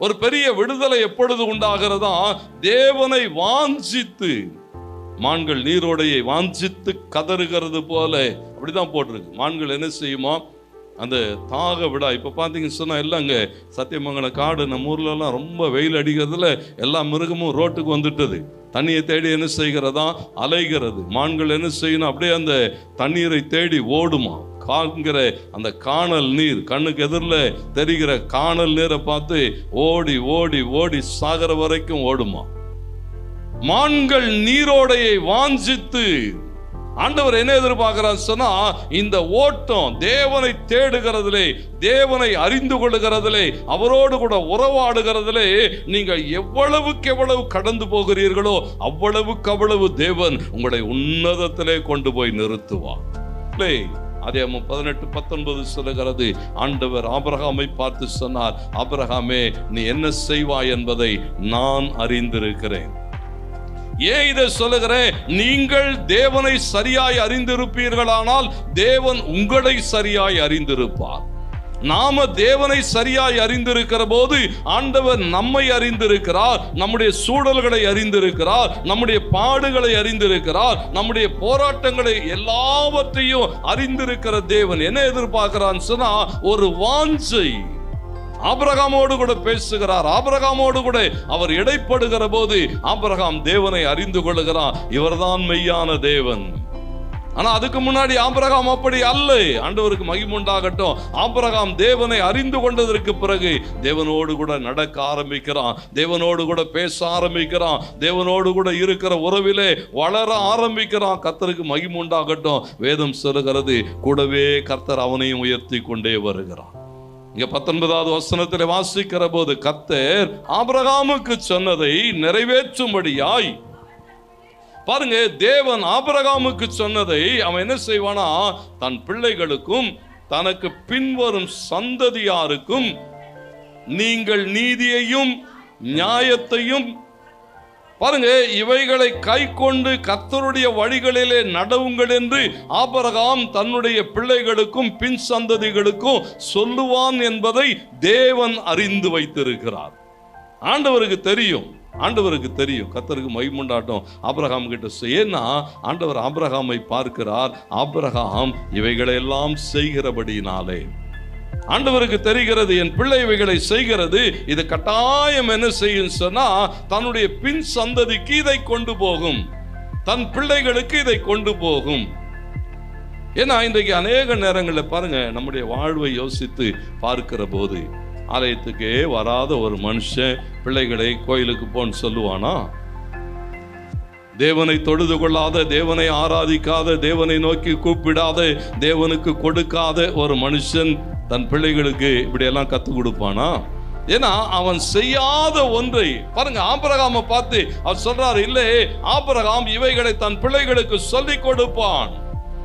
ஒரு பெரிய விடுதலை எப்பொழுது உண்டாகிறதா? தேவனை வாஞ்சித்து மான்கள் நீரோடையை வாஞ்சித்து கதறுகிறது போல. அப்படிதான் போட்டிருக்கு. மான்கள் என்ன செய்யுமா? அந்த தாக விடா இப்போ பார்த்தீங்கன்னு சொன்னால் எல்லாம் அங்கே சத்தியமங்கலம் காடு நம்ம ஊர்லலாம் ரொம்ப வெயில் அடிக்கிறதுல எல்லா மிருகமும் ரோட்டுக்கு வந்துட்டது. தண்ணியை தேடி என்ன செய்கிறதா? அலைகிறது. மான்கள் என்ன செய்யணும்? அப்படியே அந்த தண்ணீரை தேடி ஓடுமா? காண்கிற அந்த காணல் நீர் கண்ணுக்கு எதிரில் தெரிகிற காணல் நீரை பார்த்து ஓடி ஓடி ஓடி சாகர வரைக்கும் ஓடுமா? மான்கள் நீரோடையை வாஞ்சித்து ஆண்டவர் என்ன எதிர்பார்க்கிறார் சொன்னா இந்த ஓட்டம் தேவனை தேடுகிறதிலே தேவனை அறிந்து கொள்ளுகிறதிலே அவரோடு கூட உறவாடுகிறதிலே நீங்கள் எவ்வளவுக்கு எவ்வளவு கடந்து போகிறீர்களோ அவ்வளவுக்கு அவ்வளவு தேவன் உங்களை உன்னதத்திலே கொண்டு போய் நிறுத்துவார். இல்லை, அதே பதினெட்டு பத்தொன்பது சொல்லுகிறது ஆண்டவர் ஆபரகாமை பார்த்து சொன்னார் ஆபரகாமே நீ என்ன செய்வாய் என்பதை நான் அறிந்திருக்கிறேன். ஏன் இதை சொல்லுகிறேன்? நீங்கள் தேவனை சரியாய் அறிந்திருப்பீர்களானால் தேவன் உங்களை சரியாய் அறிந்திருப்பார். நாம தேவனை சரியாய் அறிந்திருக்கிற போது ஆண்டவர் நம்மை அறிந்திருக்கிறார் நம்முடைய சூழல்களை அறிந்திருக்கிறார் நம்முடைய பாடுகளை அறிந்திருக்கிறார் நம்முடைய போராட்டங்களை எல்லாவற்றையும் அறிந்திருக்கிற தேவன். என்ன எதிர்பார்க்கிறான்னு சொன்னா ஒரு வாஞ்சை. ஆபிரகாமோடு கூட பேசுகிறார். ஆபிரகாமோடு கூட அவர் இடைப்படுகிற போது ஆபிரகாம் தேவனை அறிந்து கொள்கிறார் இவர்தான் மெய்யான தேவன். ஆனா அதுக்கு முன்னாடி ஆபரகாம் அப்படி அல்ல. ஆண்டவருக்கு மகிமுண்டாகட்டும் ஆபிரகாம் தேவனை அறிந்து கொண்டதற்கு பிறகு தேவனோடு கூட நடக்க ஆரம்பிக்கிறான். தேவனோடு கூட பேச ஆரம்பிக்கிறான். தேவனோடு கூட இருக்கிற உறவிலே வளர ஆரம்பிக்கிறான். கர்த்தருக்கு மகிமுண்டாகட்டும் வேதம் சொல்லுகிறது கூடவே கர்த்தர் அவனையும் உயர்த்தி கொண்டே வருகிறான். இங்க பத்தொன்பதாவது வசனத்தில் வாசிக்கிற போது கர்த்தர் ஆபிரகாமுக்கு சொன்னதை நிறைவேற்றும்படியாய் பாருங்க தேவன் ஆபரகாமுக்கு சொன்னதை அவன் என்ன செய்வானா? தன் பிள்ளைகளுக்கும் தனக்கு பின்வரும் சந்ததியாருக்கும் நீங்கள் நீதியையும் நியாயத்தையும் பாருங்க இவைகளை கை கொண்டு கத்தருடைய வழிகளிலே நடவுங்கள் என்று ஆபரகாம் தன்னுடைய பிள்ளைகளுக்கும் பின் சந்ததிகளுக்கும் சொல்லுவான் என்பதை தேவன் அறிந்து வைத்திருக்கிறார். ஆண்டவருக்கு தெரியும். ஆண்டவருக்கு தெரியும் கத்தருக்கு மைமுண்டாட்டம் ஆபிரகாம் கிட்ட செய். ஏன்னா ஆண்டவர் ஆபிரகாமை பார்க்கிறார் ஆபிரகாம் இவைகளெல்லாம் செய்கிறபடியினாலே. ஆண்டவருக்கு தெரிகிறது என் பிள்ளை இவைகளை செய்கிறது இது கட்டாயம் என்ன செய்யும் சொன்னா தன்னுடைய பின் சந்ததிக்கு இதை கொண்டு போகும். தன் பிள்ளைகளுக்கு இதை கொண்டு போகும். ஏன்னா இன்றைக்கு அநேக நேரங்களில் பாருங்க நம்முடைய வாழ்வை யோசித்து பார்க்கிற போது ஆலயத்துக்கே வராத ஒரு மனுஷன் பிள்ளைகளை கோயிலுக்கு போன்னு சொல்லுவானா? தேவனை தொழுது கொள்ளாத தேவனை ஆராதிக்காத தேவனை நோக்கி கூப்பிடாத தேவனுக்கு கொடுக்காத ஒரு மனுஷன் தன் பிள்ளைகளுக்கு இப்படியெல்லாம் கற்றுக் கொடுப்பானா? ஏன்னா அவன் செய்யாத ஒன்றை பாருங்க ஆபரகாம பார்த்து அவர் சொல்றாரு இல்லை ஆபரகாம் இவைகளை தன் பிள்ளைகளுக்கு சொல்லிக் கொடுப்பான்.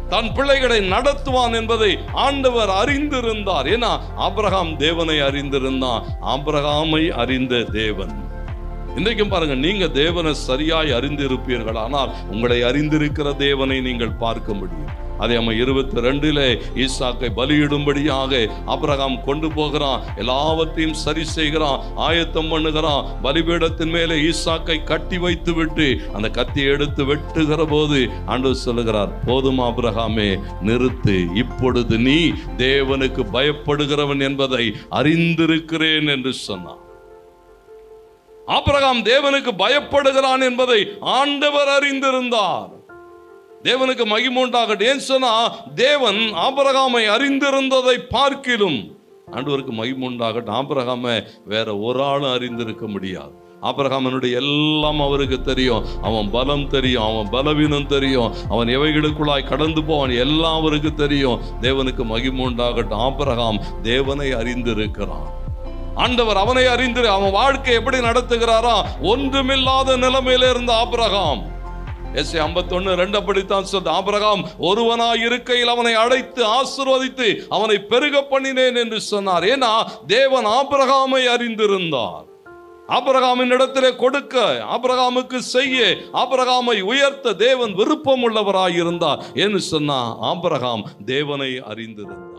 தன் பிள்ளைகளை நடத்துவான் என்பதை ஆண்டவர் அறிந்திருந்தார். ஏன்னா ஆபிரகாம் தேவனை அறிந்திருந்தான். ஆபிரகாமை அறிந்த தேவன். இன்றைக்கும் பாருங்க நீங்க தேவனை சரியாய் அறிந்திருப்பீர்கள் ஆனால் உங்களை அறிந்திருக்கிற தேவனை நீங்கள் பார்க்க முடியும். அதே நம்ம இருபத்தி ரெண்டுல ஈசாக்கை பலியிடும்படியாக அப்ரகாம் கொண்டு போகிறான். எல்லாவற்றையும் சரி செய்கிறான். ஆயத்தம் பண்ணுகிறான். பலிபீடத்தின் மேலே ஈசாக்கை கட்டி வைத்து விட்டு அந்த கத்தியை எடுத்து வெட்டுகிற போது அன்று சொல்லுகிறார் போதும் அப்ரகாமே நிறுத்து. இப்பொழுது நீ தேவனுக்கு பயப்படுகிறவன் என்பதை அறிந்திருக்கிறேன் என்று சொன்னான். ஆபிரகாம் தேவனுக்கு பயப்படுகிறான் என்பதை ஆண்டவர் அறிந்திருந்தார். தேவனுக்கு மகிமுண்டாகட்டும் ஏன் சொன்னால் தேவன் ஆபரகாமை அறிந்திருந்ததை பார்க்கிலும் ஆண்டவருக்கு மகிமுண்டாகட்டும் ஆபரகாமை வேற ஒரு ஆளும் அறிந்திருக்க முடியாது. ஆபரகாமனுடைய எல்லாம் அவருக்கு தெரியும். அவன் பலம் தெரியும் அவன் பலவீனம் தெரியும். அவன் எவைகளுக்குள்ளாய் கடந்து போவான் எல்லாம் அவருக்கு தெரியும். தேவனுக்கு மகிமுண்டாகட்டும் ஆபரகாம் தேவனை அறிந்திருக்கிறான். ஆண்டவர் அவனை அறிந்து அவன் வாழ்க்கை எப்படி நடத்துகிறாரா? ஒன்றுமில்லாத நிலைமையில இருந்த ஆபரகாம் எஸ் ஐம்பத்தொன்னு ரெண்டு அப்படித்தான் சொல்ற ஆபிரகாம் ஒருவனாய் இருக்கையில் அவனை அழைத்து ஆசிர்வதித்து அவனை பெருக பண்ணினேன் என்று சொன்னார். ஏன்னா தேவன் ஆபிரகாமை அறிந்திருந்தார். ஆபிரகாமின் இடத்திலே கொடுக்க ஆபிரகாமுக்கு செய்ய ஆபிரகாமை உயர்த்த தேவன் விருப்பம் உள்ளவராய் இருந்தார் என்று சொன்னா ஆபரகாம் தேவனை அறிந்திருந்தார்.